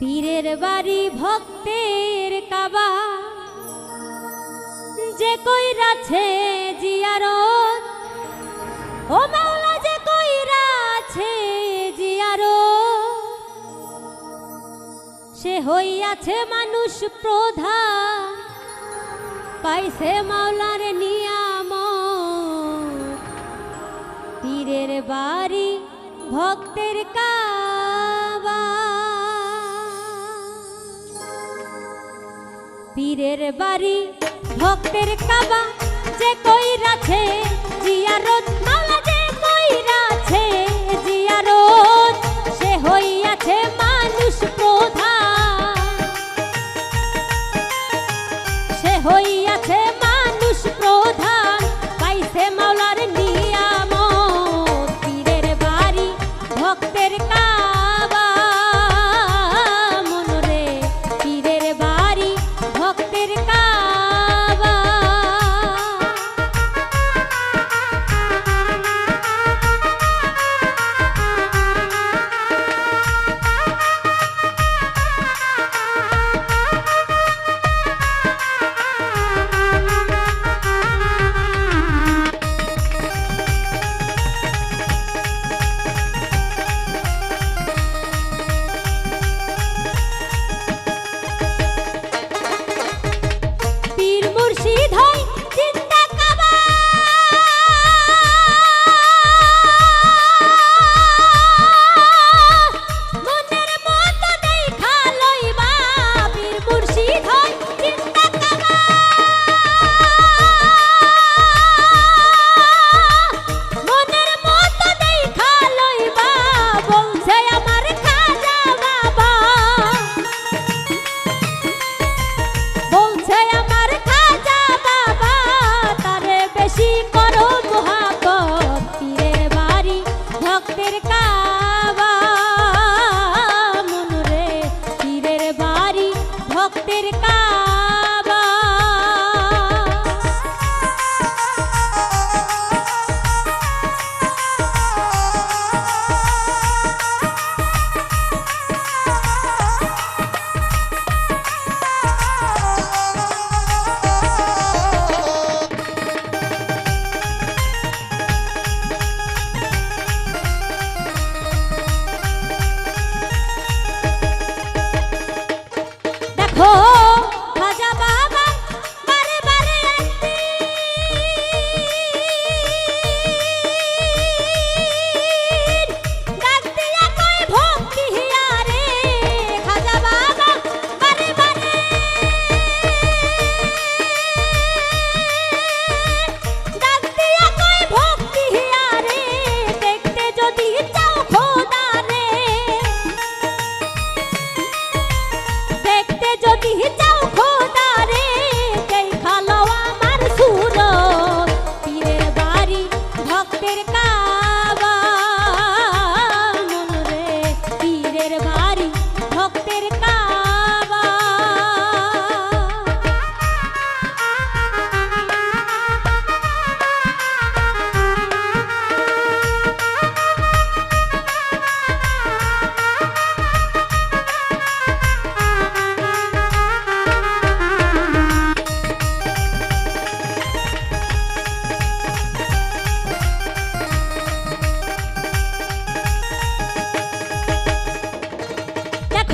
পীরের বাড়ি ভক্তের কাবা। যে কই রাছে জিয়ারত, ও মাওলা যে কই রাছে জিয়ারত। সে হইয়াছে মানুষ প্রধা, পাইছে মাওলার নিয়াম পীরের বাড়ি ভক্তের কাবা। পীরের বাড়ি, ভক্তের কাবা, যে কই রাখে জিয়ারত, মালা যে কই রাখে জিয়ারত, সে হইয়াছে মানুষ প্রধান। সে হইয়াছে ਤੇਰੇ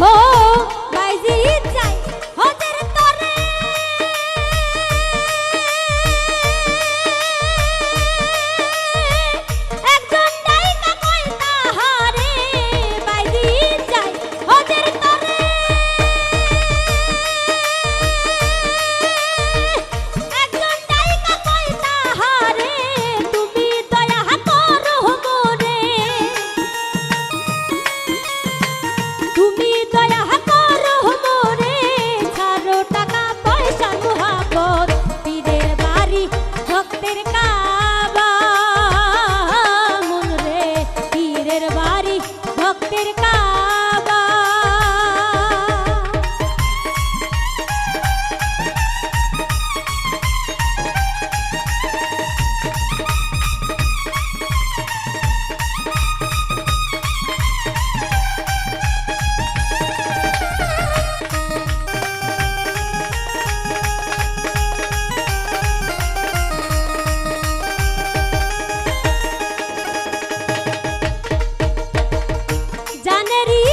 Oh! தெரிய